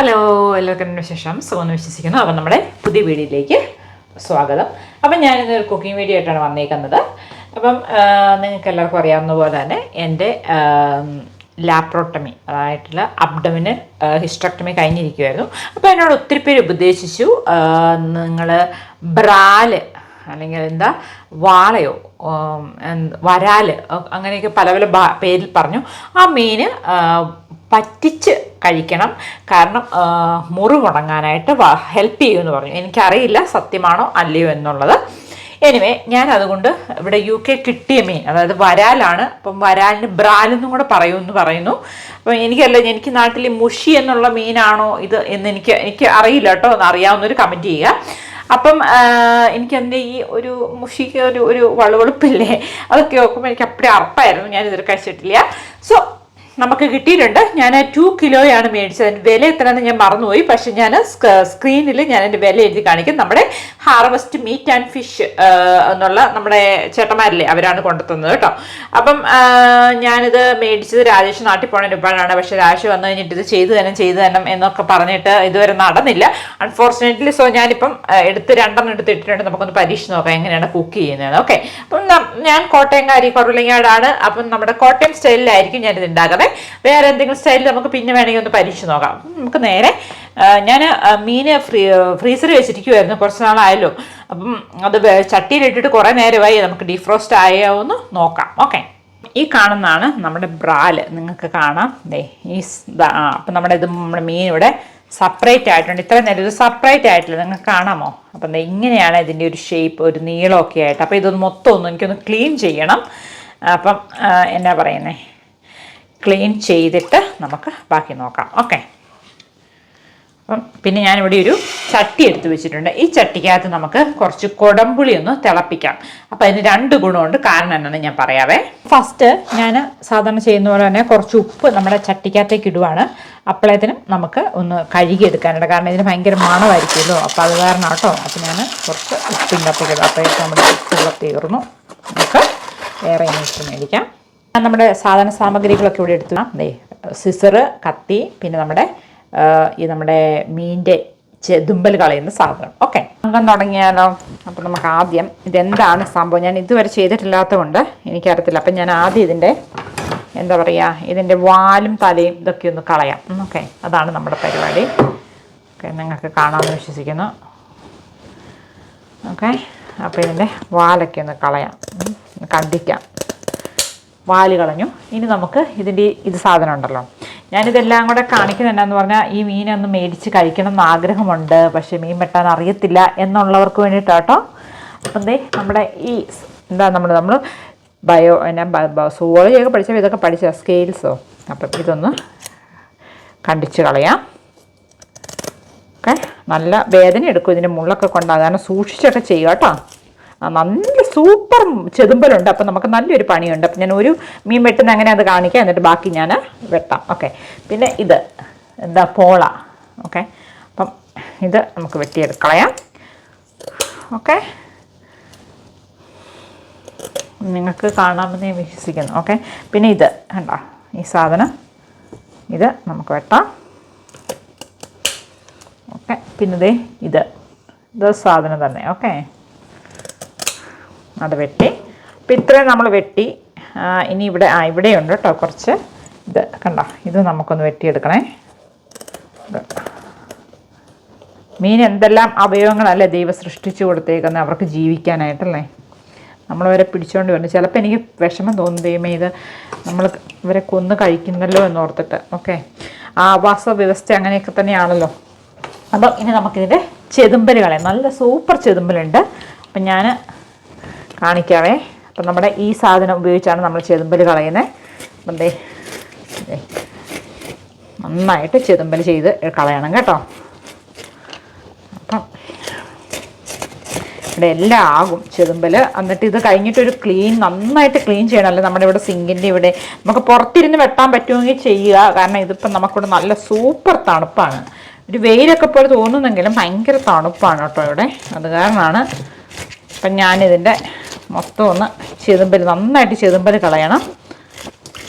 Hello എല്ലാവർക്കും വിശേഷം. സുഖമെന്ന് വിശ്വസിക്കുന്നു. അപ്പം നമ്മുടെ പുതിയ വീഡിയോയിലേക്ക് സ്വാഗതം. അപ്പം ഞാനിന്ന് ഒരു കുക്കിംഗ് വീഡിയോ ആയിട്ടാണ് വന്നേക്കുന്നത്. അപ്പം നിങ്ങൾക്ക് എല്ലാവർക്കും അറിയാവുന്ന പോലെ തന്നെ എന്റെ ലാപ്രോട്ടമി അതായിട്ടുള്ള അബ്ഡമിന് ഹിസ്ട്രക്ടമി കഴിഞ്ഞിരിക്കുമായിരുന്നു അപ്പോൾ എന്നോട് ഒത്തിരി പേര് ഉപദേശിച്ചു നിങ്ങൾ ബ്രാൽ അല്ലെങ്കിൽ എന്താ വാളയോ വരാൽ അങ്ങനെയൊക്കെ പല പല പേരിൽ പറഞ്ഞു. ആ മീൻ പറ്റിച്ച് കഴിക്കണം. കാരണം മുറിവുണങ്ങാനായിട്ട് ഹെൽപ്പ് ചെയ്യുമെന്ന് പറഞ്ഞു. എനിക്കറിയില്ല സത്യമാണോ അല്ലയോ എന്നുള്ളത്. എനിവേ ഞാൻ അതുകൊണ്ട് ഇവിടെ യു കെ കിട്ടിയ മീൻ അതായത് വരാലാണ് അപ്പം വരാലിന് ബ്രാലെന്നും കൂടെ പറയുമെന്ന് പറയുന്നു. അപ്പം എനിക്കല്ല എനിക്ക് നാട്ടിൽ മുഷി എന്നുള്ള മീനാണോ ഇത് എന്ന് എനിക്ക് എനിക്ക് അറിയില്ല കേട്ടോ ഒന്ന് അറിയാവുന്നൊരു കമന്റ് ചെയ്യുക. അപ്പം എനിക്ക് അതിന്റെ ഈ ഒരു മുഷിക്ക് ഒരു ഒരു വളുവളുപ്പില്ലേ അതൊക്കെ നോക്കുമ്പോൾ എനിക്ക് അപ്പടി അറപ്പായിരുന്നു ഞാൻ ഇതുവരെ കഴിച്ചിട്ടില്ല. സോ നമുക്ക് കിട്ടിയിട്ടുണ്ട്. ഞാൻ ടു കിലോയാണ് മേടിച്ചത്. അതിന്റെ വില എത്രയാണെന്ന് ഞാൻ മറന്നുപോയി. പക്ഷെ ഞാൻ സ്ക്രീനിൽ ഞാൻ എന്റെ വില എഴുതി കാണിക്കും. നമ്മുടെ ഹാർവസ്റ്റ് മീറ്റ് ആൻഡ് ഫിഷ് എന്നുള്ള നമ്മുടെ ചേട്ടന്മാരില്ലേ അവരാണ് കൊണ്ടുത്തന്നത് കേട്ടോ. അപ്പം ഞാനിത് മേടിച്ചത് രാജേഷ് നാട്ടിൽ പോകണ ഒരുപാടാണ്. പക്ഷെ രാജേഷ് വന്നു കഴിഞ്ഞിട്ട് ഇത് ചെയ്തു തരണം ചെയ്തു തരണം എന്നൊക്കെ പറഞ്ഞിട്ട് ഇതുവരെ നടന്നില്ല. അൺഫോർച്ചുനേറ്റ്ലി സോ ഞാനിപ്പം എടുത്ത് രണ്ടെണ്ണം എടുത്ത് ഇട്ടിട്ടുണ്ട്. നമുക്കൊന്ന് പരീക്ഷ നോക്കാം എങ്ങനെയാണ് കുക്ക് ചെയ്യുന്നത് ഓക്കെ അപ്പം ഞാൻ കോട്ടയം കാരി കുറവിലങ്ങാടാണ് അപ്പം നമ്മുടെ കോട്ടയം സ്റ്റൈലിലായിരിക്കും ഞാനിത് ഉണ്ടാക്കുന്നത്. വേറെ എന്തെങ്കിലും സ്റ്റൈലിൽ നമുക്ക് പിന്നെ വേണമെങ്കിൽ ഒന്ന് പരീക്ഷ നോക്കാം. നമുക്ക് നേരെ ഞാൻ മീന് ഫ്രീ ഫ്രീസറിൽ വെച്ചിരിക്കുമായിരുന്നു കുറച്ച് നാളായല്ലോ. അപ്പം അത് ചട്ടിയിലിട്ടിട്ട് കുറേ നേരമായി നമുക്ക് ഡീഫ്രോസ്റ്റ് ആയോ എന്ന് നോക്കാം. ഓക്കെ. ഈ കാണുന്നതാണ് നമ്മുടെ ബ്രാൽ. നിങ്ങൾക്ക് കാണാം. ദേ ഈ അപ്പം നമ്മുടെ ഇത് നമ്മുടെ മീൻ ഇവിടെ സെപ്പറേറ്റ് ആയിട്ടുണ്ട്. ഇത്ര നേരം ഇത് സെപ്പറേറ്റ് ആയിട്ടില്ല. നിങ്ങൾക്ക് കാണാമോ? അപ്പം ഇങ്ങനെയാണ് ഇതിന്റെ ഒരു ഷേപ്പ് ഒരു നീളമൊക്കെ ആയിട്ട്. അപ്പോൾ ഇതൊന്ന് മൊത്തം ഒന്ന് എനിക്കൊന്ന് ക്ലീൻ ചെയ്യണം. അപ്പം എന്നാ പറയുന്നേ? ക്ലീൻ ചെയ്തിട്ട് നമുക്ക് ബാക്കി നോക്കാം. ഓക്കെ. അപ്പം പിന്നെ ഞാനിവിടെ ഒരു ചട്ടി എടുത്ത് വെച്ചിട്ടുണ്ട്. ഈ ചട്ടിക്കകത്ത് നമുക്ക് കുറച്ച് കുടംപുളി ഒന്ന് തിളപ്പിക്കാം. അപ്പം അതിന് രണ്ട് ഗുണമുണ്ട്. കാരണം എന്നാണ് ഞാൻ പറയാവേ. ഫസ്റ്റ് ഞാൻ സാധാരണ ചെയ്യുന്ന പോലെ തന്നെ കുറച്ച് ഉപ്പ് നമ്മുടെ ചട്ടിക്കകത്തേക്ക് ഇടുവാണ്. അപ്പോഴത്തേനും നമുക്ക് ഒന്ന് കഴുകിയെടുക്കാനുണ്ട് കാരണം ഇതിന് ഭയങ്കര മണമായിരിക്കുമല്ലോ. അപ്പോൾ അത് കാരണം കേട്ടോ അപ്പം ഞാൻ കുറച്ച് ഉപ്പിന്റെ അപ്പം അപ്പോഴേക്കും നമ്മുടെ ഉപ്പ് തീർന്നു. നമുക്ക് വേറെ ഇനിയിട്ട് മേടിക്കാം. നമ്മുടെ സാധന സാമഗ്രികളൊക്കെ ഇവിടെ എടുത്തു. ദേ സിസറ് കത്തി പിന്നെ നമ്മുടെ ഈ നമ്മുടെ മീന്റെ ചെതുമ്പൽ കളയുന്ന സാധനം. ഓക്കെ അംഗം തുടങ്ങിയാലോ? അപ്പം നമുക്ക് ആദ്യം ഇതെന്താണ് സംഭവം? ഞാൻ ഇതുവരെ ചെയ്തിട്ടില്ലാത്തതുകൊണ്ട് എനിക്കറിയത്തില്ല. അപ്പം ഞാൻ ആദ്യം ഇതിന്റെ എന്താ പറയുക ഇതിന്റെ വാലും തലയും ഇതൊക്കെ ഒന്ന് കളയാം. ഓക്കെ അതാണ് നമ്മുടെ പരിപാടി. ഓക്കെ നിങ്ങൾക്ക് കാണാമെന്ന് വിശ്വസിക്കുന്നു. ഓക്കെ അപ്പോൾ ഇതിന്റെ വാലൊക്കെ ഒന്ന് കളയാം. കണ്ടിക്കാം. വാൽ കളഞ്ഞു. ഇനി നമുക്ക് ഇതിന്റെ ഇത് സാധനം ഉണ്ടല്ലോ ഞാനിതെല്ലാം കൂടെ കാണിക്കുന്നത് പറഞ്ഞാൽ ഈ മീനൊന്ന് മേടിച്ച് കഴിക്കണം എന്ന് ആഗ്രഹമുണ്ട്. പക്ഷേ മീൻ വെട്ടാൻ അറിയത്തില്ല എന്നുള്ളവർക്ക് വേണ്ടിയിട്ടാട്ടോ അപ്പം ദേ നമ്മുടെ ഈ എന്താ നമ്മൾ നമ്മൾ ബയോ എന്നാ സുവോളജിയൊക്കെ പഠിച്ചപ്പോൾ ഇതൊക്കെ പഠിച്ച സ്കെയിൽസോ അപ്പം ഇതൊന്ന് കണ്ടിച്ച് കളയാം. ഓക്കെ. നല്ല വേദന എടുക്കും ഇതിന്റെ മുള്ളൊക്കെ കൊണ്ട്. അതാണ് സൂക്ഷിച്ചൊക്കെ ചെയ്യുക കേട്ടോ നല്ല സൂപ്പർ ചെതുമ്പലുണ്ട്. അപ്പം നമുക്ക് നല്ലൊരു പണിയുണ്ട്. അപ്പം ഞാൻ ഒരു മീൻ വെട്ടുന്ന അങ്ങനെ അത് കാണിക്കാം. എന്നിട്ട് ബാക്കി ഞാൻ വെട്ടാം. ഓക്കെ. പിന്നെ ഇത്. എന്താ പോള. ഓക്കെ. അപ്പം ഇത് നമുക്ക് വെട്ടിയെടുക്കളയാം ഓക്കെ. നിങ്ങൾക്ക് കാണാമെന്ന് ഞാൻ വിശ്വസിക്കുന്നു. ഓക്കെ. പിന്നെ ഇത്. കണ്ടോ? ഈ സാധനം. ഇത് നമുക്ക് വെട്ടാം. ഓക്കെ. പിന്നെ ഇത്. ഇത് സാധനം തന്നെ. ഓക്കെ. അത് വെട്ടി. അപ്പം ഇത്രയും നമ്മൾ വെട്ടി. ഇനി ഇവിടെ ആ ഇവിടെയുണ്ട് കേട്ടോ കുറച്ച് ഇത് കണ്ടോ? ഇത് നമുക്കൊന്ന് വെട്ടിയെടുക്കണേ. മീൻ എന്തെല്ലാം അവയവങ്ങളല്ലേ ദൈവം സൃഷ്ടിച്ചു കൊടുത്തേക്കുന്നത് അവർക്ക് ജീവിക്കാനായിട്ടല്ലേ? നമ്മളവരെ പിടിച്ചുകൊണ്ട് വരുന്നു ചിലപ്പോൾ എനിക്ക് വിഷമം തോന്നും ദൈവമേ ഇത് നമ്മൾ ഇവരെ കൊന്ന് കഴിക്കുന്നല്ലോ എന്നോർത്തിട്ട്. ഓക്കെ. ആവാസ വ്യവസ്ഥ അങ്ങനെയൊക്കെ തന്നെയാണല്ലോ. അപ്പം ഇനി നമുക്കിതിന്റെ ചെതുമ്പൽ കളയാം. നല്ല സൂപ്പർ ചെതുമ്പലുണ്ട്. അപ്പം ഞാൻ കാണിക്കാവേ. അപ്പം നമ്മുടെ ഈ സാധനം ഉപയോഗിച്ചാണ് നമ്മൾ ചെതുമ്പൽ കളയുന്നത് അപ്പം ദേ നന്നായിട്ട് ചെതുമ്പൽ ചെയ്ത് കളയണം കേട്ടോ. അപ്പം ഇവിടെ എല്ലാം ആകും ചെതുമ്പൽ എന്നിട്ട് ഇത് കഴിഞ്ഞിട്ടൊരു ക്ലീൻ നന്നായിട്ട് ക്ലീൻ ചെയ്യണമല്ലോ നമ്മുടെ ഇവിടെ സിങ്കിന്റെ ഇവിടെ. നമുക്ക് പുറത്തിരുന്ന് വെട്ടാൻ പറ്റുമെങ്കിൽ ചെയ്യുക. കാരണം ഇതിപ്പം നമുക്കിവിടെ നല്ല സൂപ്പർ തണുപ്പാണ്. ഒരു വെയിലൊക്കെ പോലെ തോന്നുന്നെങ്കിലും ഭയങ്കര തണുപ്പാണ് കേട്ടോ ഇവിടെ. അത് കാരണമാണ് അപ്പം ഞാനിതിന്റെ മൊത്തം ഒന്ന് ചെതുമ്പൽ നന്നായിട്ട് ചെതുമ്പൽ കളയണം.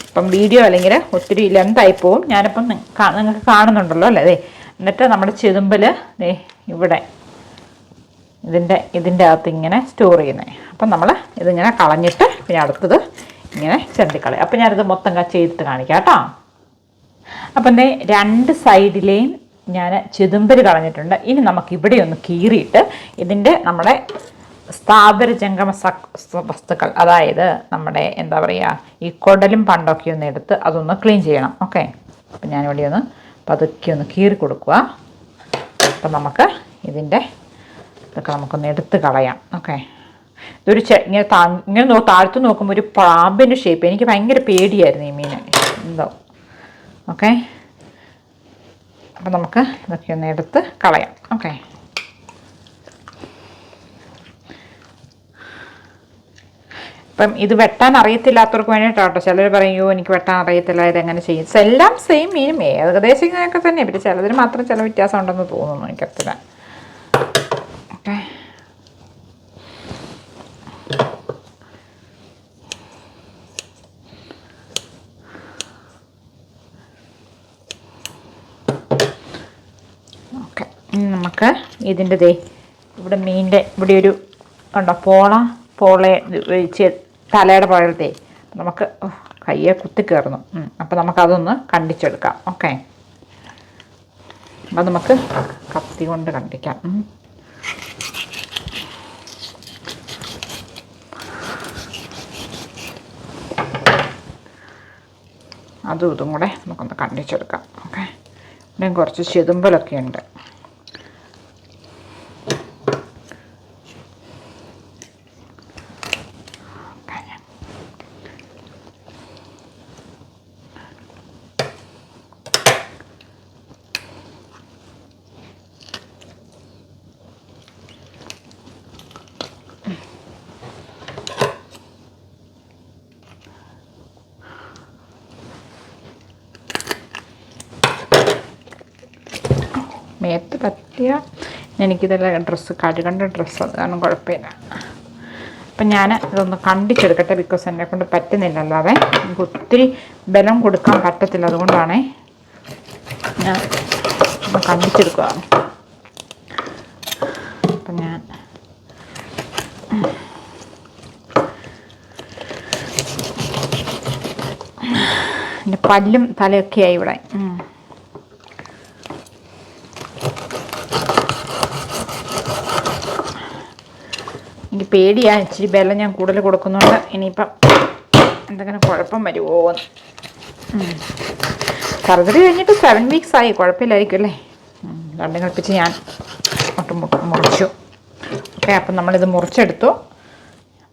അപ്പം വീഡിയോ അല്ലെങ്കിൽ ഒത്തിരി ലെന്തായി പോവും. ഞാനിപ്പം നിങ്ങൾക്ക് കാണുന്നുണ്ടല്ലോ അല്ലേ? എന്നിട്ട് നമ്മുടെ ചെതുമ്പൽ ഇവിടെ. ഇതിന്റെ ഇതിന്റെ അകത്ത് ഇങ്ങനെ സ്റ്റോർ ചെയ്യുന്നത് അപ്പം നമ്മൾ ഇതിങ്ങനെ കളഞ്ഞിട്ട് പിന്നെ അടുത്തത് ഇങ്ങനെ ചെണ്ടിക്കളയും അപ്പം ഞാനിത് മൊത്തം ചെയ്തിട്ട് കാണിക്കാം കേട്ടോ. അപ്പം ദേ രണ്ട് സൈഡിലെയും ഞാൻ ചെതുമ്പൽ കളഞ്ഞിട്ടുണ്ട്. ഇനി നമുക്ക് ഇവിടെ ഒന്ന് കീറിയിട്ട് ഇതിന്റെ നമ്മുടെ സ്ഥാപന ജംഗമ വസ്തുക്കൾ അതായത് നമ്മുടെ എന്താ പറയുക ഈ കുടലും പണ്ടൊക്കെ ഒന്ന് എടുത്ത് അതൊന്ന് ക്ലീൻ ചെയ്യണം ഓക്കെ അപ്പം ഞാനിവിടെ ഒന്ന് പതുക്കെ ഒന്ന് കീറി കൊടുക്കുക. അപ്പം നമുക്ക് ഇതിന്റെ ഇതൊക്കെ നമുക്കൊന്ന് എടുത്ത് കളയാം ഓക്കെ ഇതൊരു ചെ ഇങ്ങനെ താ ഇങ്ങനെ നോ താഴ്ത്തു നോക്കുമ്പോൾ ഒരു പാമ്പിന്റെ ഷേപ്പ് എനിക്ക് ഭയങ്കര പേടിയായിരുന്നു ഈ മീൻ. എന്തോ ഓക്കെ അപ്പം നമുക്ക് ഇതൊക്കെ ഒന്ന് എടുത്ത് കളയാം ഓക്കെ ഇപ്പം ഇത് വെട്ടാൻ അറിയത്തില്ലാത്തവർക്ക് വേണ്ടിയിട്ടാട്ടോ ചിലർ പറയുമോ എനിക്ക് വെട്ടാൻ അറിയത്തില്ല ഇതെങ്ങനെ ചെയ്യും? എല്ലാം സെയിം മീനും ഏകദേശം ഇങ്ങനെയൊക്കെ തന്നെ പിന്നെ ചിലതിന് മാത്രം ചില വ്യത്യാസം ഉണ്ടെന്ന് തോന്നുന്നു എനിക്കറിയില്ല ഓക്കെ. ഓക്കെ. നമുക്ക് ഇതിന്റെ ദേ ഇവിടെ മീനിന്റെ ഇവിടെ ഒരു ഉണ്ടോ പോള പോളെ ചെ- തലയുടെ പുഴത്തെ നമുക്ക് കയ്യെ കുത്തി കയറുന്നു അപ്പം നമുക്കതൊന്ന് കണ്ടിച്ചെടുക്കാം. ഓക്കെ. അപ്പം നമുക്ക് കത്തി കൊണ്ട് കണ്ടിക്കാം. അതും ഇതും കൂടെ നമുക്കൊന്ന് കണ്ടിച്ചെടുക്കാം. ഓക്കെ. ഇവിടെയും കുറച്ച് ചെതുമ്പലൊക്കെ ഉണ്ട്. മേത്ത് എനിക്കിതല്ല ഡ്രസ്സ് കഴുകേണ്ട ഡ്രസ്സ് അത് കാരണം കുഴപ്പമില്ല. അപ്പം ഞാൻ ഇതൊന്ന് കണ്ടിച്ചെടുക്കട്ടെ ബിക്കോസ് എന്നെ കൊണ്ട് പറ്റുന്നില്ല അല്ലാതെ എനിക്ക് ഒത്തിരി ബലം കൊടുക്കാൻ പറ്റത്തില്ല അതുകൊണ്ടാണ് ഞാൻ ഒന്ന് കണ്ടിച്ചെടുക്കുകയാണ് അപ്പം ഞാൻ പല്ലും തലയൊക്കെയായി ഇവിടെ. ഉം. എനിക്ക് പേടിയാ. ഇച്ചിരി ബലം ഞാൻ കൂടുതൽ കൊടുക്കുന്നുണ്ട്. ഇനിയിപ്പം എന്തെങ്കിലും കുഴപ്പം വരുമോ സർജറി കഴിഞ്ഞിട്ട് സെവൻ വീക്സ് ആയി. കുഴപ്പമില്ലായിരിക്കും അല്ലേ? രണ്ടും കളിപ്പിച്ച് ഞാൻ മുട്ടും മുറിച്ചു. ഓക്കെ അപ്പം നമ്മളിത് മുറിച്ചെടുത്തു.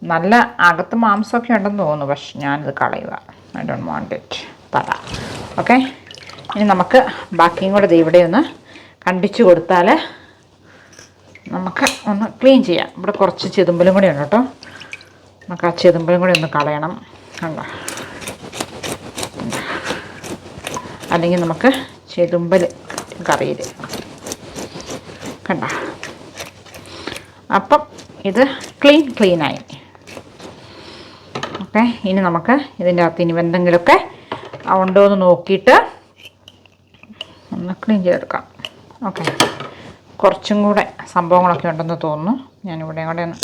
നല്ല അകത്ത് മാംസമൊക്കെ ഉണ്ടെന്ന് തോന്നുന്നു. പക്ഷെ ഞാനിത് കളയുക. ഐ ഡോണ്ട് വാണ്ട് ഇറ്റ് തല ഓക്കെ? ഇനി നമുക്ക് ബാക്കിയും കൂടെ ദേ ഇവിടെ ഒന്ന് കണ്ടിച്ചു കൊടുത്താൽ നമുക്ക് ഒന്ന് ക്ലീൻ ചെയ്യാം. ഇവിടെ കുറച്ച് ചെതുമ്പലും കൂടി ഉണ്ട് കേട്ടോ. നമുക്ക് ആ ചെതുമ്പലും കൂടി ഒന്ന് കളയണം. കണ്ടോ? അല്ലെങ്കിൽ നമുക്ക് ചെതുമ്പൽ കറിയിൽ കണ്ട? അപ്പം ഇത് ക്ലീൻ ക്ലീനായി ഓക്കെ ഇനി നമുക്ക് ഇതിന്റെ അകത്ത് ഇനി എന്തെങ്കിലുമൊക്കെ ഉണ്ടോ എന്ന് നോക്കിയിട്ട് ഒന്ന് ക്ലീൻ ചെയ്തെടുക്കാം. ഓക്കെ. കുറച്ചും കൂടെ സംഭവങ്ങളൊക്കെ ഉണ്ടെന്ന് തോന്നുന്നു. ഞാനിവിടെ കൂടെ ഒന്ന്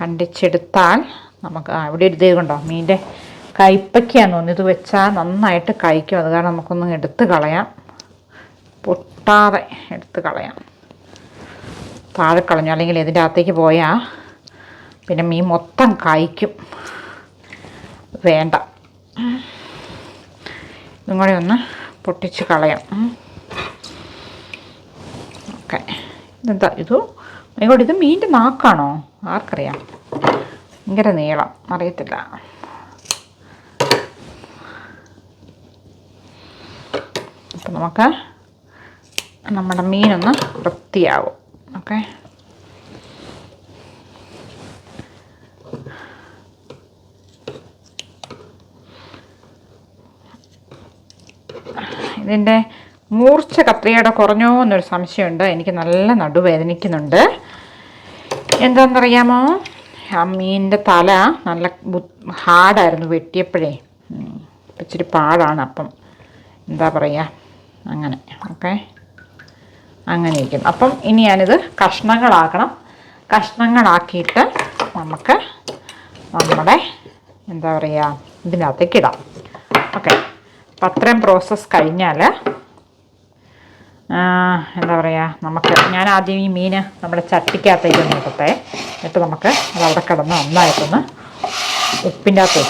കണ്ടിച്ചെടുത്താൽ നമുക്ക് ആ ഇവിടെ ഒരു കണ്ടോ? മീന്റെ കയ്പ്പയ്ക്കാന്ന് തോന്നുന്നു. ഇത് വെച്ചാൽ നന്നായിട്ട് കഴിക്കും. അത് കാരണം നമുക്കൊന്ന് എടുത്ത് കളയാം. പൊട്ടാതെ എടുത്ത് കളയാം. താഴെ കളഞ്ഞു. അല്ലെങ്കിൽ ഇതിന്റെ അകത്തേക്ക് പോയാൽ പിന്നെ മീൻ മൊത്തം കായ്ക്കും വേണ്ട. ഇതും കൂടെ ഒന്ന് പൊട്ടിച്ച് കളയാം. ഓക്കെ. ഇതെന്താ? ഇത്? ഇങ്ങോട്ട് ഇത് മീന്റെ നാക്കാണോ? ആർക്കറിയാം. ഭയങ്കര നീളം. അറിയത്തില്ല. അപ്പം നമുക്ക് നമ്മുടെ മീനൊന്ന് വൃത്തിയാവും. ഓക്കെ. ഇതിന്റെ മൂർച്ച കത്രികയുടെ കുറഞ്ഞോ എന്നൊരു സംശയമുണ്ട്. എനിക്ക് നല്ല നടുവേദനിക്കുന്നുണ്ട് എന്താണെന്നറിയാമോ? ആ മീനിന്റെ തല നല്ല ഹാർഡായിരുന്നു വെട്ടിയപ്പോഴേ. ഇച്ചിരി പാടാണ് അപ്പം. എന്താ പറയുക അങ്ങനെ ഓക്കെ. അങ്ങനെ ഇരിക്കും അപ്പം ഇനി ഞാനിത് കഷ്ണങ്ങളാക്കണം. കഷ്ണങ്ങളാക്കിയിട്ട് നമുക്ക് നമ്മുടെ എന്താ പറയുക ഇതിനകത്തേക്ക് ഇടാം. ഓക്കെ. അപ്പം അത്രയും പ്രോസസ്സ് കഴിഞ്ഞാൽ എന്താ പറയുക നമുക്ക് ഞാൻ ആദ്യം ഈ മീൻ നമ്മുടെ ചട്ടിക്കകത്തേക്ക് നോക്കട്ടെ എന്നിട്ട് നമുക്ക് അത് അവിടെ കിടന്ന് നന്നായിട്ടൊന്ന് ഉപ്പിന്റെ അകത്ത്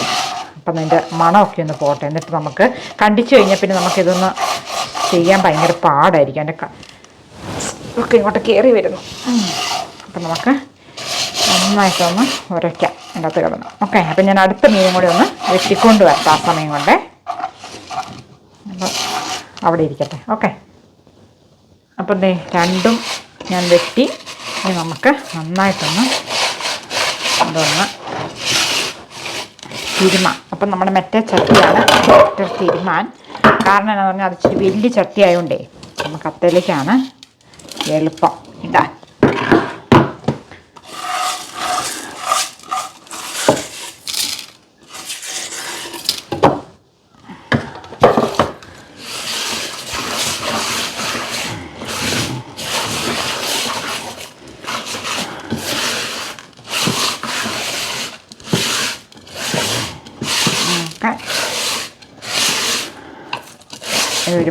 അപ്പം അതിന്റെ മണമൊക്കെ ഒന്ന് പോട്ടെ. എന്നിട്ട് നമുക്ക് കണ്ടിച്ചു കഴിഞ്ഞാൽ പിന്നെ നമുക്കിതൊന്ന് ചെയ്യാൻ ഭയങ്കര പാടായിരിക്കും. എന്റെ ഒക്കെ ഇങ്ങോട്ട് കയറി വരുന്നു. അപ്പം നമുക്ക് നന്നായിട്ടൊന്ന് ഉരയ്ക്കാം എന്റെ അകത്ത് കിടന്ന്. ഓക്കെ അപ്പം ഞാൻ അടുത്ത മീനും കൂടി ഒന്ന് വെട്ടിക്കൊണ്ട് വരട്ടെ ആ സമയം കൊണ്ടേ. അപ്പം അവിടെ ഇരിക്കട്ടെ. ഓക്കെ. അപ്പം ദേ രണ്ടും ഞാൻ വെട്ടി ഇനി നമുക്ക് നന്നായിട്ടൊന്ന് അതൊന്ന് തിരുമാൻ അപ്പം നമ്മുടെ മറ്റേ ചട്ടിയാണ് മറ്റേ തിരുമാൻ. കാരണം എന്താണെന്ന് പറഞ്ഞാൽ അത് ഇച്ചിരി വലിയ ചട്ടി ആയതുകൊണ്ടേ നമുക്ക് അത്തേലേക്കാണ് എളുപ്പം. ഇടാൻ ഒക്കെ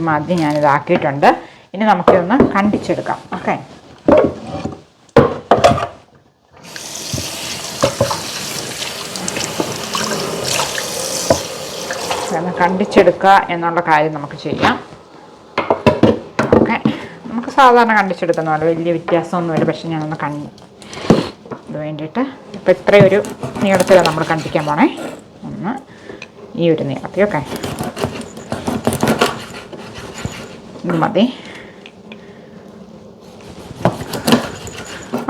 മതി ഞാനിതാക്കിയിട്ടുണ്ട്. ഇനി നമുക്കിതൊന്ന് കണ്ടിച്ചെടുക്കാം. ഓക്കെ കണ്ടിച്ചെടുക്കുക എന്നുള്ള കാര്യം നമുക്ക് ചെയ്യാം. ഓക്കെ നമുക്ക് സാധാരണ കണ്ടിച്ചെടുക്കുന്ന പോലെ വലിയ വ്യത്യാസമൊന്നുമില്ല പക്ഷെ ഞാനൊന്ന് കണ്ണി ഇത് വേണ്ടിയിട്ട് ഇപ്പം ഇത്രയൊരു നീളത്തിലാണ് നമ്മൾ കണ്ടിക്കാൻ പോണേ. ഒന്ന് ഈ ഒരു നീളത്തിൽ. ഓക്കെ മതി.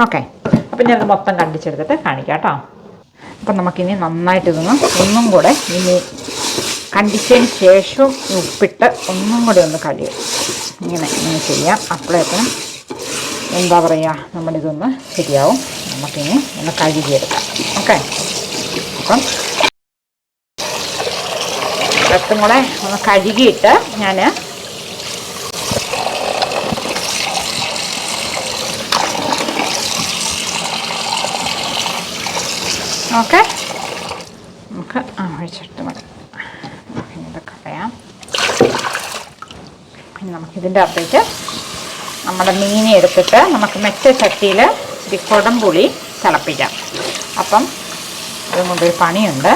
ഓക്കെ അപ്പം ഞാനത് മൊത്തം കണ്ടിച്ചെടുത്തിട്ട് കാണിക്കാം കേട്ടോ. അപ്പം നമുക്കിനി നന്നായിട്ട് ഇതൊന്ന് ഒന്നും കൂടെ ഇനി കണ്ടിച്ചതിന് ശേഷവും ഉപ്പിട്ട് ഒന്നും കൂടെ ഒന്ന് കഴിയും ഇങ്ങനെ ഇങ്ങനെ ചെയ്യാം. അപ്പോഴേക്കും എന്താ പറയുക നമ്മളിതൊന്ന് ശരിയാവും. നമുക്കിനി ഒന്ന് കഴുകിയെടുക്കാം. ഓക്കെ അപ്പം രക്തം കൂടെ ഒന്ന് കഴുകിയിട്ട് ഞാൻ ഓക്കെ നമുക്ക് ആ ഒഴിച്ചിട്ട് മതി. നമുക്കിനി ഇത് കളയാം ഇനി നമുക്കിതിന്റെ അകത്തേക്ക് നമ്മുടെ മീനെ എടുത്തിട്ട് നമുക്ക് മെച്ച ചട്ടിയിൽ ഇച്ചിരി കുടംപുളി തിളപ്പിക്കാം. അപ്പം അതും ഒരു പണിയുണ്ട്.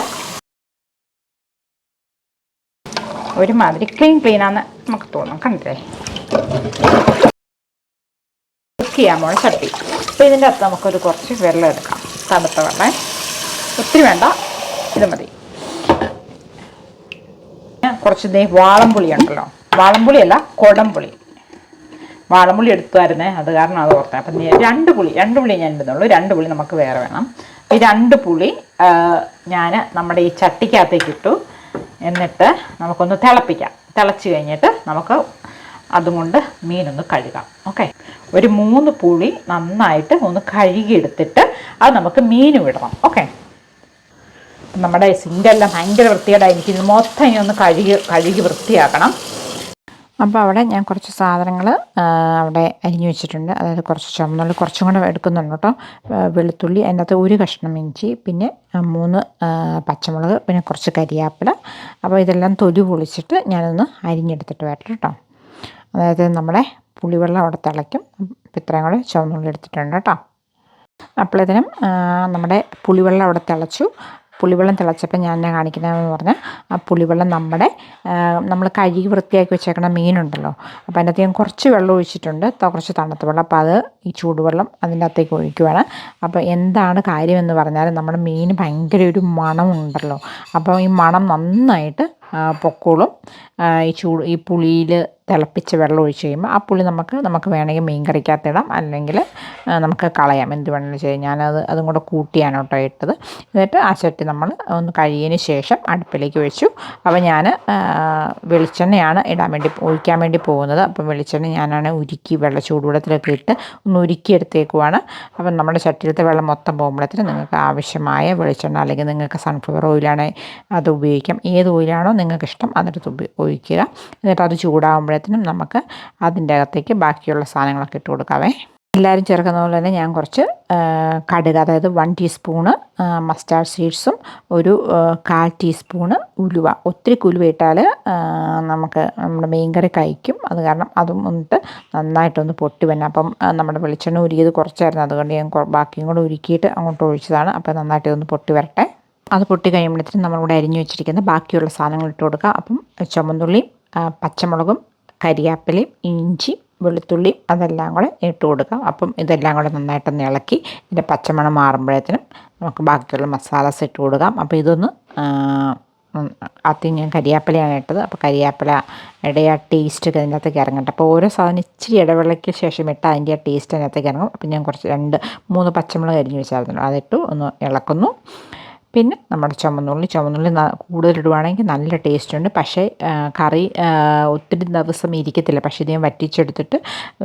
ഒരുമാതിരി ക്ലീൻ ക്ലീനാന്ന് നമുക്ക് തോന്നും. കണ്ടില്ലേ? കുക്ക് ചെയ്യാൻ പോണ ചട്ടി. അപ്പോൾ ഇതിന്റെ അകത്ത് നമുക്കൊരു കുറച്ച് വെള്ളം എടുക്കാം. തണുത്ത വെള്ളം. ഒത്തിരി വേണ്ട. ഇത് മതി. കുറച്ച് ദേ വാളംപുളി ഉണ്ടല്ലോ. വാളംപുളി അല്ല കൊടംപുളി. വാളംപുളി എടുത്തായിരുന്നേ അത് കാരണം അത് ഓർത്തേ. അപ്പം രണ്ട് പുളി രണ്ട് പുളി ഞാൻ ഇടുന്നുള്ളൂ. രണ്ട് പുളി നമുക്ക് വേറെ വേണം. ഈ രണ്ട് പുളി ഞാൻ നമ്മുടെ ഈ ചട്ടിക്കകത്തേക്ക് ഇട്ടു. എന്നിട്ട് നമുക്കൊന്ന് തിളപ്പിക്കാം. തിളച്ച് കഴിഞ്ഞിട്ട് നമുക്ക് അതുകൊണ്ട് മീനൊന്ന് കഴുകാം. ഓക്കെ? ഒരു മൂന്ന് പുളി നന്നായിട്ട് ഒന്ന് കഴുകിയെടുത്തിട്ട് അത് നമുക്ക് മീനും ഇടണം. ഓക്കെ? നമ്മുടെ സിങ്കെല്ലാം ഭയങ്കര വൃത്തികേടായിരിക്കുന്നു മൊത്തം ഇനി ഒന്ന് കഴുകി കഴുകി വൃത്തിയാക്കണം. അപ്പോൾ അവിടെ ഞാൻ കുറച്ച് സാധനങ്ങൾ അവിടെ അരിഞ്ഞു വെച്ചിട്ടുണ്ട്. അതായത് കുറച്ച് ചുമന്നുള്ളി കുറച്ചും കൂടെ എടുക്കുന്നുണ്ട് കേട്ടോ. വെളുത്തുള്ളി അതിനകത്ത് ഒരു കഷ്ണം ഇഞ്ചി പിന്നെ മൂന്ന് പച്ചമുളക് പിന്നെ കുറച്ച് കരിയാപ്പില. അപ്പോൾ ഇതെല്ലാം തൊലി പൊളിച്ചിട്ട് ഞാനൊന്ന് അരിഞ്ഞെടുത്തിട്ട് വരട്ടെ കേട്ടോ. അതായത് നമ്മുടെ പുളിവെള്ളം അവിടെ തിളയ്ക്കും. ഇത്രയും കൂടെ ചുവന്നുള്ളി എടുത്തിട്ടുണ്ട് കേട്ടോ. അപ്പോഴത്തേനും നമ്മുടെ പുളിവെള്ളം അവിടെ തിളച്ചു. പുളിവെള്ളം തിളച്ചപ്പോൾ ഞാൻ എന്നാ കാണിക്കുന്നതെന്ന് പറഞ്ഞാൽ ആ പുളിവെള്ളം നമ്മുടെ നമ്മൾ കഴുകി വൃത്തിയാക്കി വെച്ചേക്കണ മീനുണ്ടല്ലോ. അപ്പോൾ അതിനകത്ത് ഞാൻ കുറച്ച് വെള്ളം ഒഴിച്ചിട്ടുണ്ട്. കുറച്ച് തണുത്ത വെള്ളം. അപ്പോൾ അത് ഈ ചൂടുവെള്ളം അതിന്റെ അകത്തേക്ക് ഒഴിക്കുവാണ്. അപ്പോൾ എന്താണ് കാര്യമെന്ന് പറഞ്ഞാൽ നമ്മുടെ മീൻ ഭയങ്കര ഒരു മണമുണ്ടല്ലോ. അപ്പോൾ ഈ മണം നന്നായിട്ട് പൊക്കോളും. ഈ ചൂട് ഈ പുളിയിൽ തിളപ്പിച്ച വെള്ളം ഒഴിച്ച് കഴിയുമ്പോൾ ആ പുളി നമുക്ക് നമുക്ക് വേണമെങ്കിൽ മീൻ കറിക്കകത്ത് ഇടാം. അല്ലെങ്കിൽ നമുക്ക് കളയാം. എന്ത് വേണമെങ്കിലും ചെയ്യാം. ഞാനത് അതും കൂടെ കൂട്ടിയാണ് കേട്ടോ ഇട്ടത്. എന്നിട്ട് ആ ചട്ടി നമ്മൾ ഒന്ന് കഴിയതിന് ശേഷം അടുപ്പിലേക്ക് വെച്ചു. അപ്പോൾ ഞാൻ വെളിച്ചെണ്ണയാണ് ഇടാൻ വേണ്ടി ഒഴിക്കാൻ വേണ്ടി പോകുന്നത്. അപ്പം വെളിച്ചെണ്ണ ഞാനാണ് ഉരുക്കി വെള്ള ചൂടുവെള്ളത്തിലൊക്കെ ഇട്ട് ഒന്ന് ഉരുക്കി എടുത്തേക്കുവാണ്. അപ്പം നമ്മുടെ ചട്ടിയിലത്തെ വെള്ളം മൊത്തം പോകുമ്പോഴത്തേന് നിങ്ങൾക്ക് ആവശ്യമായ വെളിച്ചെണ്ണ അല്ലെങ്കിൽ നിങ്ങൾക്ക് സൺഫ്ലവർ ഓയിലാണെങ്കിൽ അത് ഉപയോഗിക്കാം. ഏത് ഓയിലാണോ നിങ്ങൾക്ക് ഇഷ്ടം അതെടുത്ത് ഒഴിക്കുക. എന്നിട്ട് അത് ചൂടാകുമ്പോഴത്തേനും നമുക്ക് അതിന്റെ അകത്തേക്ക് ബാക്കിയുള്ള സാധനങ്ങളൊക്കെ ഇട്ട് കൊടുക്കാവേ. എല്ലാവരും ചേർക്കുന്ന പോലെ തന്നെ ഞാൻ കുറച്ച് കടുക് അതായത് വൺ ടീസ്പൂണ് മസ്റ്റാർഡ് സീഡ്സും ഒരു കാൽ ടീസ്പൂണ് ഉലുവ. ഒത്തിരി കുലുവ ഇട്ടാൽ നമുക്ക് നമ്മുടെ മീൻ കറി കഴിക്കും. അത് കാരണം അതും എന്നിട്ട് നന്നായിട്ടൊന്ന് പൊട്ടി വരണം. അപ്പം നമ്മുടെ വെളിച്ചെണ്ണ ഉരുകിയത് കുറച്ചായിരുന്നു. അതുകൊണ്ട് ഞാൻ ബാക്കിയും കൂടെ ഉരുക്കിയിട്ട് അങ്ങോട്ട് ഒഴിച്ചതാണ്. അപ്പോൾ നന്നായിട്ട് ഒന്ന് പൊട്ടി വരട്ടെ. അത് പൊട്ടി കഴിയുമ്പോഴത്തേനും നമ്മളിവിടെ അരിഞ്ഞു വെച്ചിരിക്കുന്ന ബാക്കിയുള്ള സാധനങ്ങൾ ഇട്ട് കൊടുക്കുക. അപ്പം ചുമന്നുള്ളിയും പച്ചമുളകും കരിയാപ്പിലയും ഇഞ്ചി വെളുത്തുള്ളി അതെല്ലാം കൂടെ ഇട്ട് കൊടുക്കാം അപ്പം ഇതെല്ലാം കൂടെ നന്നായിട്ടൊന്ന് ഇളക്കി ഇതിന്റെ പച്ചമണം മാറുമ്പോഴത്തേനും നമുക്ക് ബാക്കിയുള്ള മസാലാസ് ഇട്ട് കൊടുക്കാം. അപ്പോൾ ഇതൊന്ന് ആദ്യം ഞാൻ കരിയാപ്പിലയാണ് ഇട്ടത്. അപ്പോൾ കരിയാപ്പില ഇടയാ ടേസ്റ്റ് ഒക്കെ അതിനകത്തേക്ക് ഇറങ്ങട്ടെ. അപ്പോൾ ഓരോ സാധനം ഇച്ചിരി ഇടവേളയ്ക്ക് ശേഷം ഇട്ട് അതിന്റെ ആ ടേസ്റ്റ് അതിനകത്തേക്ക് ഇറങ്ങും. അപ്പോൾ ഞാൻ കുറച്ച് രണ്ട് മൂന്ന് പച്ചമുളക് അരിഞ്ഞ് വെച്ചായിരുന്നു അതിട്ടു ഒന്ന് ഇളക്കുന്നു. പിന്നെ നമ്മുടെ ചുമന്നുള്ളി ചുമന്നുള്ളി കൂടുതലിടുവാണെങ്കിൽ നല്ല ടേസ്റ്റ് ഉണ്ട് പക്ഷേ കറി ഒത്തിരി ദിവസം ഇരിക്കത്തില്ല. പക്ഷേ ഇത് വറ്റിച്ചെടുത്തിട്ട്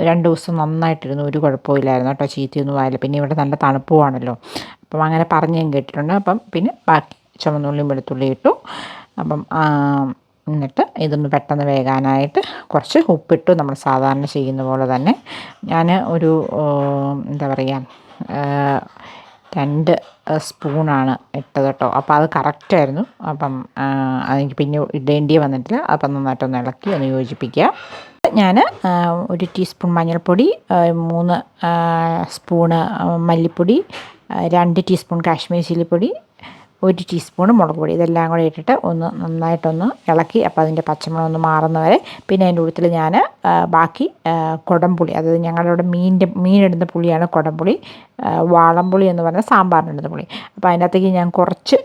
രണ്ട് ദിവസം നന്നായിട്ടിരുന്നു. ഒരു കുഴപ്പമില്ലായിരുന്നു കേട്ടോ. ചീത്തയൊന്നും ആയില്ല. പിന്നെ ഇവിടെ നല്ല തണുപ്പുമാണല്ലോ അപ്പം അങ്ങനെ പറഞ്ഞു ഞാൻ കേട്ടിട്ടുണ്ട്. അപ്പം പിന്നെ ബാക്കി ചുമന്നുള്ളിയും വെളുത്തുള്ളി ഇട്ടു. അപ്പം എന്നിട്ട് ഇതൊന്ന് പെട്ടെന്ന് വേകാനായിട്ട് കുറച്ച് ഉപ്പിട്ടു. നമ്മൾ സാധാരണ ചെയ്യുന്ന പോലെ തന്നെ. ഞാൻ ഒരു എന്താ പറയുക രണ്ട് സ്പൂണാണ് ഇട്ടത് കേട്ടോ. അപ്പോൾ അത് കറക്റ്റായിരുന്നു അപ്പം എനിക്ക് പിന്നെ ഇടേണ്ടി വന്നിട്ടില്ല. അപ്പം നന്നായിട്ടൊന്ന് ഇളക്കി ഒന്ന് യോജിപ്പിക്കുക. ഞാൻ ഒരു ടീസ്പൂൺ മഞ്ഞൾപ്പൊടി മൂന്ന് സ്പൂണ് മല്ലിപ്പൊടി രണ്ട് ടീസ്പൂൺ കാശ്മീരി ചില്ലിപ്പൊടി ഒരു ടീസ്പൂൺ മുളക് പൊടി. ഇതെല്ലാം കൂടെ ഇട്ടിട്ട് ഒന്ന് നന്നായിട്ടൊന്ന് ഇളക്കി അപ്പോൾ അതിന്റെ പച്ചമുളക് ഒന്ന് മാറുന്ന വരെ. പിന്നെ അതിന്റെ കൂട്ടത്തിൽ ഞാൻ ബാക്കി കുടംപുളി. അതായത് ഞങ്ങളുടെ ഇവിടെ മീനിന്റെ മീനിടുന്ന പുളിയാണ് കുടംപുളി. വാളംപുളി എന്ന് പറഞ്ഞാൽ സാമ്പാറിനിടുന്ന പുളി. അപ്പോൾ അതിനകത്തേക്ക് ഞാൻ കുറച്ച്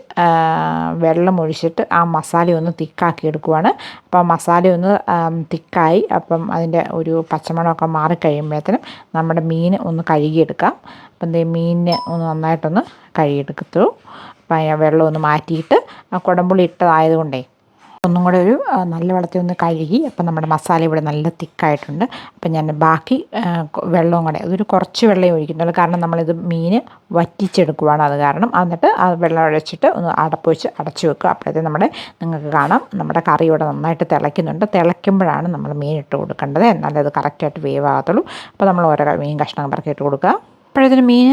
വെള്ളം ഒഴിച്ചിട്ട് ആ മസാല ഒന്ന് തിക്കാക്കി എടുക്കുവാണ്. അപ്പോൾ ആ മസാല ഒന്ന് തിക്കായി അപ്പം അതിന്റെ ഒരു പച്ചമണമൊക്കെ മാറിക്കഴിയുമ്പോഴത്തേനും നമ്മുടെ മീൻ ഒന്ന് കഴുകിയെടുക്കാം. അപ്പം എന്തേ മീനിനെ ഒന്ന് നന്നായിട്ടൊന്ന് കഴുകിയെടുക്കത്തുള്ളൂ. വെള്ളം ഒന്ന് മാറ്റിയിട്ട് ആ കുടംപുളി ഇട്ടതായതുകൊണ്ടേ ഒന്നും കൂടെ ഒരു നല്ല വെള്ളത്തിൽ ഒന്ന് കഴുകി അപ്പം നമ്മുടെ മസാല ഇവിടെ നല്ല തിക്കായിട്ടുണ്ട്. അപ്പം ഞാൻ ബാക്കി വെള്ളവും കൂടെ അതൊരു കുറച്ച് വെള്ളം ഒഴിക്കുന്നുള്ളൂ. കാരണം നമ്മളിത് മീൻ വറ്റിച്ചെടുക്കുവാണ് അത് കാരണം. എന്നിട്ട് ആ വെള്ളം ഒഴിച്ചിട്ട് ഒന്ന് അടപ്പ് വെച്ച് അടച്ചു വെക്കുക. അപ്പോഴത്തെ നമ്മുടെ നിങ്ങൾക്ക് കാണാം നമ്മുടെ കറി ഇവിടെ നന്നായിട്ട് തിളയ്ക്കുന്നുണ്ട്. തിളയ്ക്കുമ്പോഴാണ് നമ്മൾ മീൻ ഇട്ട് കൊടുക്കേണ്ടത്. എന്നാലേ അത് കറക്റ്റായിട്ട് വേവാകത്തുള്ളൂ. അപ്പോൾ നമ്മൾ ഓരോ മീൻ കഷ്ണം പറക്കി ഇട്ട് കൊടുക്കുക. അപ്പോഴത്തേന് മീൻ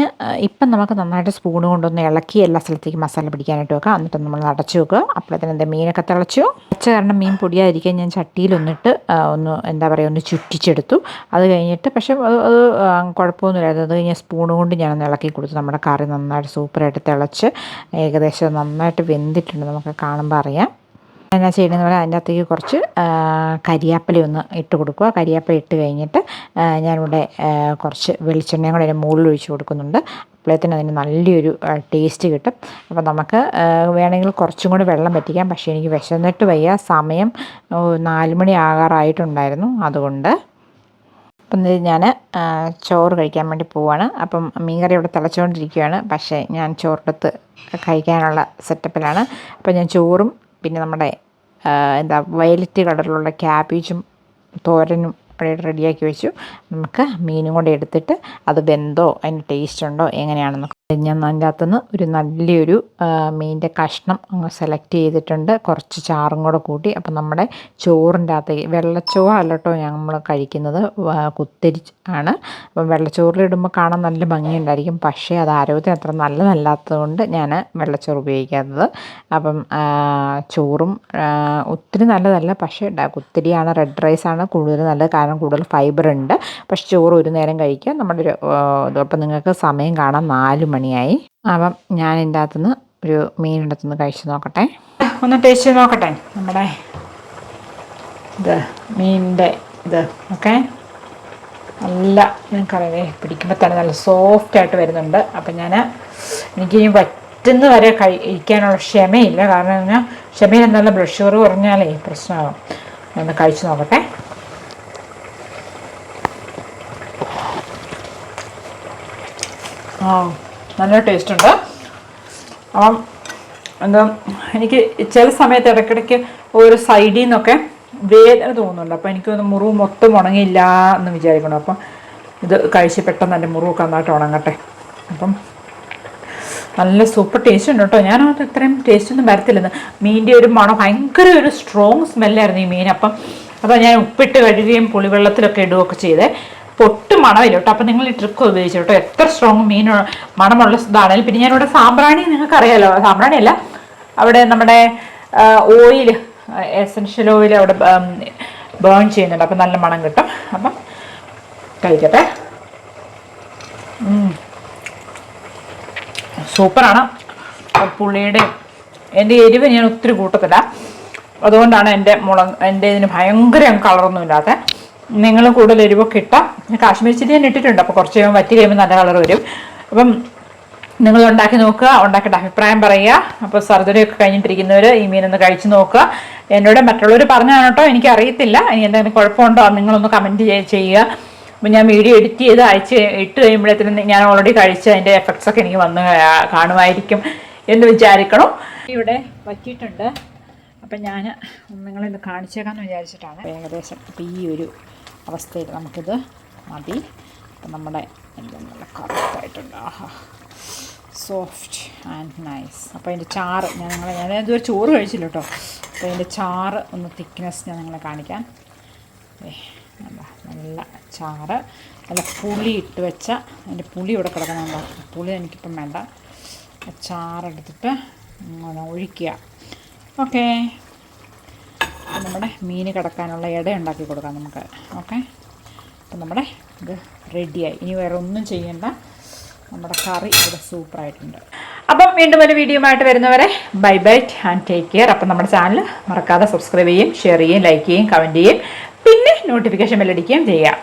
ഇപ്പം നമുക്ക് നന്നായിട്ട് സ്പൂൺ കൊണ്ടൊന്ന് ഇളക്കി എല്ലാ സ്ഥലത്തേക്കും മസാല പിടിക്കാനായിട്ട് വെക്കാം. എന്നിട്ട് നമ്മൾ അടച്ചു വെക്കുക. അപ്പോഴത്തേന് എന്താ മീനൊക്കെ തിളച്ചു. തിളച്ച കാരണം മീൻ പൊടിയായിരിക്കാൻ ഞാൻ ചട്ടിയിലൊന്നിട്ട് ഒന്ന് എന്താ പറയുക ഒന്ന് ചുറ്റിച്ചെടുത്തു. അത് കഴിഞ്ഞിട്ട് പക്ഷേ അത് അത് കുഴപ്പമൊന്നുമില്ലായിരുന്നു അത് കഴിഞ്ഞാൽ സ്പൂൺ കൊണ്ട് ഞാനൊന്ന് ഇളക്കി കൊടുത്തു. നമ്മുടെ കറി നന്നായിട്ട് സൂപ്പറായിട്ട് തിളച്ച് ഏകദേശം നന്നായിട്ട് വെന്തിട്ടുണ്ട്. നമുക്ക് കാണുമ്പോൾ അറിയാം. എന്നാ ചെയ്യണമെന്ന് പറഞ്ഞാൽ അതിന്റെ അകത്തേക്ക് കുറച്ച് കരിയാപ്പില ഒന്ന് ഇട്ട് കൊടുക്കുക. കരിയാപ്പില ഇട്ട് കഴിഞ്ഞിട്ട് ഞാനിവിടെ കുറച്ച് വെളിച്ചെണ്ണയും കൂടെ അതിന്റെ മുകളിൽ ഒഴിച്ച് കൊടുക്കുന്നുണ്ട്. അപ്പോഴത്തേന് അതിന് നല്ലൊരു ടേസ്റ്റ് കിട്ടും. അപ്പോൾ നമുക്ക് വേണമെങ്കിൽ കുറച്ചും കൂടി വെള്ളം പറ്റിക്കാം പക്ഷേ എനിക്ക് വിശന്നിട്ട് വയ്യ. സമയം നാല് മണി ആകാറായിട്ടുണ്ടായിരുന്നു അതുകൊണ്ട്. അപ്പം ഞാൻ ചോറ് കഴിക്കാൻ വേണ്ടി പോവാണ്. അപ്പം മീൻകറി ഇവിടെ തിളച്ചുകൊണ്ടിരിക്കുകയാണ്. പക്ഷേ ഞാൻ ചോറെടുത്ത് കഴിക്കാനുള്ള സെറ്റപ്പിലാണ് അപ്പം ഞാൻ ചോറും പിന്നെ നമ്മുടെ എന്താ വയലറ്റ് കളറിലുള്ള ക്യാബേജും തോരനും റെഡിയാക്കി വെച്ചു. നമുക്ക് മീനും കൂടെ എടുത്തിട്ട് അത് വെന്തോ അതിന് ടേസ്റ്റ് ഉണ്ടോ എങ്ങനെയാണെന്ന് ഞാൻ അതിന്റെ അകത്തുനിന്ന് ഒരു നല്ലൊരു മീനിന്റെ കഷ്ണം അങ്ങ് സെലക്ട് ചെയ്തിട്ടുണ്ട്. കുറച്ച് ചാറും കൂടെ കൂട്ടി. അപ്പം നമ്മുടെ ചോറിന്റെ അകത്തേക്ക് വെള്ളച്ചോ അല്ലട്ടോ ഞാൻ നമ്മൾ കഴിക്കുന്നത്. കുത്തരി ആണ്. അപ്പം വെള്ളച്ചോറിലിടുമ്പോൾ കാണാൻ നല്ല ഭംഗിയുണ്ടായിരിക്കും. പക്ഷേ അത് ആരോഗ്യത്തിന് അത്ര നല്ലതല്ലാത്തതുകൊണ്ട് ഞാൻ വെള്ളച്ചോറ് ഉപയോഗിക്കാത്തത്. അപ്പം ചോറും ഒത്തിരി നല്ലതല്ല. പക്ഷേ കുത്തിരിയാണ് റെഡ് റൈസാണ് കൂടുതൽ നല്ലത്. കാരണം കൂടുതൽ ഫൈബർ ഉണ്ട്. പക്ഷേ ചോറ് ഒരു നേരം കഴിക്കുക. നമ്മുടെ ഒരു അപ്പം നിങ്ങൾക്ക് സമയം കാണാൻ നാല് മണി മണിയായി അപ്പം ഞാൻ ഇതിന്റെ അകത്തുനിന്ന് ഒരു മീൻ അകത്തുനിന്ന് കഴിച്ചു നോക്കട്ടെ. ഒന്ന് ടേസ്റ്റ് നോക്കട്ടെ. നമ്മുടെ ഇത് മീനിന്റെ ഇത് ഓക്കെ നല്ല ഞാൻ നിങ്ങൾക്കറിയാം പിടിക്കുമ്പോൾ തന്നെ നല്ല സോഫ്റ്റ് ആയിട്ട് വരുന്നുണ്ട്. അപ്പം ഞാൻ എനിക്ക് ഇനി പറ്റുന്ന വരെ കഴിക്കാനുള്ള ക്ഷമയില്ല. കാരണം പറഞ്ഞാൽ ക്ഷമയിൽ നല്ല ബ്ലഡ് ഷുഗർ കുറഞ്ഞാലേ പ്രശ്നമാകും ഒന്ന് കഴിച്ചു നോക്കട്ടെ. ആ നല്ല ടേസ്റ്റ് ഉണ്ട് അപ്പം എന്താ എനിക്ക് ചില സമയത്ത് ഇടയ്ക്കിടയ്ക്ക് ഒരു സൈഡിൽ നിന്നൊക്കെ വേദന തോന്നുന്നുണ്ട്. അപ്പോൾ എനിക്കൊന്ന് മുറിവ് മൊത്തം ഉണങ്ങിയില്ല എന്ന് വിചാരിക്കണം അപ്പം ഇത് കഴിച്ച് പെട്ടെന്ന് എന്റെ മുറിവൊക്കെ നന്നായിട്ട് ഉണങ്ങട്ടെ. അപ്പം നല്ല സൂപ്പർ ടേസ്റ്റ് ഉണ്ട് കേട്ടോ. ഞാനത് ഇത്രയും ടേസ്റ്റ് ഒന്നും വരത്തില്ലെന്ന്. മീനിന്റെ ഒരു മണം ഭയങ്കര ഒരു സ്ട്രോങ് സ്മെല്ലായിരുന്നു ഈ മീൻ. അപ്പം അപ്പോൾ ഞാൻ ഉപ്പിട്ട് കഴുകുകയും പുളിവെള്ളത്തിലൊക്കെ ഇടുകയൊക്കെ ചെയ്തേ. പൊട്ട് മണമില്ല കേട്ടോ. അപ്പം നിങ്ങൾ ഈ ട്രിക്ക് ഉപയോഗിച്ചു കേട്ടോ. എത്ര സ്ട്രോങ് മീൻ മണമുള്ള ഇതാണെങ്കിലും പിന്നെ ഞാനിവിടെ സാമ്പ്രാണി നിങ്ങൾക്ക് അറിയാലോ സാമ്പ്രാണി അല്ല. അവിടെ നമ്മുടെ ഓയിൽ എസൻഷ്യൽ ഓയിൽ അവിടെ ബേൺ ചെയ്യുന്നുണ്ട്. അപ്പം നല്ല മണം കിട്ടും. അപ്പം കഴിക്കട്ടെ. സൂപ്പറാണ്. പുള്ളിയുടെ എന്റെ എരിവ് ഞാൻ ഒത്തിരി കൂട്ടത്തില്ല. അതുകൊണ്ടാണ് എന്റെ മുളക് എന്റെ ഇതിന് ഭയങ്കര കളറൊന്നും ഇല്ലാത്ത നിങ്ങൾ കൂടുതൽ എരിവൊക്കെ ഇട്ടാൽ കാശ്മീർ ചില്ലി ഞാൻ ഇട്ടിട്ടുണ്ട്. അപ്പോൾ കുറച്ച് കഴിയുമ്പോൾ വറ്റി കഴിയുമ്പോൾ നല്ല കളർ വരും. അപ്പം നിങ്ങൾ ഉണ്ടാക്കി നോക്കുക ഉണ്ടാക്കിയിട്ട് അഭിപ്രായം പറയുക. അപ്പോൾ സർജറി ഒക്കെ കഴിഞ്ഞിട്ടിരിക്കുന്നവർ ഈ മീനൊന്ന് കഴിച്ചു നോക്കുക. എന്നോട് മറ്റുള്ളവർ പറഞ്ഞാണ് കേട്ടോ. എനിക്ക് അറിയത്തില്ല. ഇനി എന്തെങ്കിലും കുഴപ്പമുണ്ടോ നിങ്ങളൊന്ന് കമന്റ് ചെയ്യുക. അപ്പം ഞാൻ വീഡിയോ എഡിറ്റ് ചെയ്ത് അയച്ച് ഇട്ട് കഴിയുമ്പോഴത്തേനും ഞാൻ ഓൾറെഡി കഴിച്ച അതിന്റെ എഫക്ട്സ് ഒക്കെ എനിക്ക് വന്ന് കാണുമായിരിക്കും എന്ന് വിചാരിക്കണം. ഇവിടെ വറ്റിയിട്ടുണ്ട്. അപ്പം ഞാൻ നിങ്ങളിത് കാണിച്ചേക്കാമെന്ന് വിചാരിച്ചിട്ടാണ്. ഏകദേശം ഈ ഒരു അവസ്ഥയിൽ നമുക്കിത് മതി. അപ്പം നമ്മുടെ എല്ലാം നല്ല കറക്റ്റായിട്ടുണ്ട് ആഹാ. സോഫ്റ്റ് ആൻഡ് നൈസ് അപ്പോൾ അതിന്റെ ചാറ് ഞാൻ നിങ്ങളെ ഞാൻ ഇതുവരെ ചോറ് കഴിച്ചില്ല കേട്ടോ. അപ്പോൾ അതിന്റെ ചാറ് ഒന്ന് തിക്നെസ് ഞാൻ നിങ്ങളെ കാണിക്കാൻ നല്ല ചാറ്. നല്ല പുളി ഇട്ട് വെച്ച അതിന്റെ പുളി ഇവിടെ കിടക്കുന്നുണ്ടോ പുളി എനിക്കിപ്പം വേണ്ട. ചാറെടുത്തിട്ട് ഒഴിക്കുക. ഓക്കേ നമ്മുടെ മീൻ കിടക്കാനുള്ള ഇട ഉണ്ടാക്കി കൊടുക്കാം നമുക്ക്. ഓക്കെ? അപ്പം നമ്മുടെ ഇത് റെഡിയായി ഇനി വേറെ ഒന്നും ചെയ്യേണ്ട. നമ്മുടെ കറി ഇവിടെ സൂപ്പറായിട്ടുണ്ട് അപ്പം വീണ്ടും ഒരു വീഡിയോ ആയിട്ട് വരുന്നവരെ bye bye and take care അപ്പം നമ്മുടെ ചാനൽ മറക്കാതെ സബ്സ്ക്രൈബ് ചെയ്യും ഷെയർ ചെയ്യും ലൈക്ക് ചെയ്യും കമന്റ് ചെയ്യും. പിന്നെ നോട്ടിഫിക്കേഷൻ ബെല്ലടിക്കുകയും ചെയ്യാം.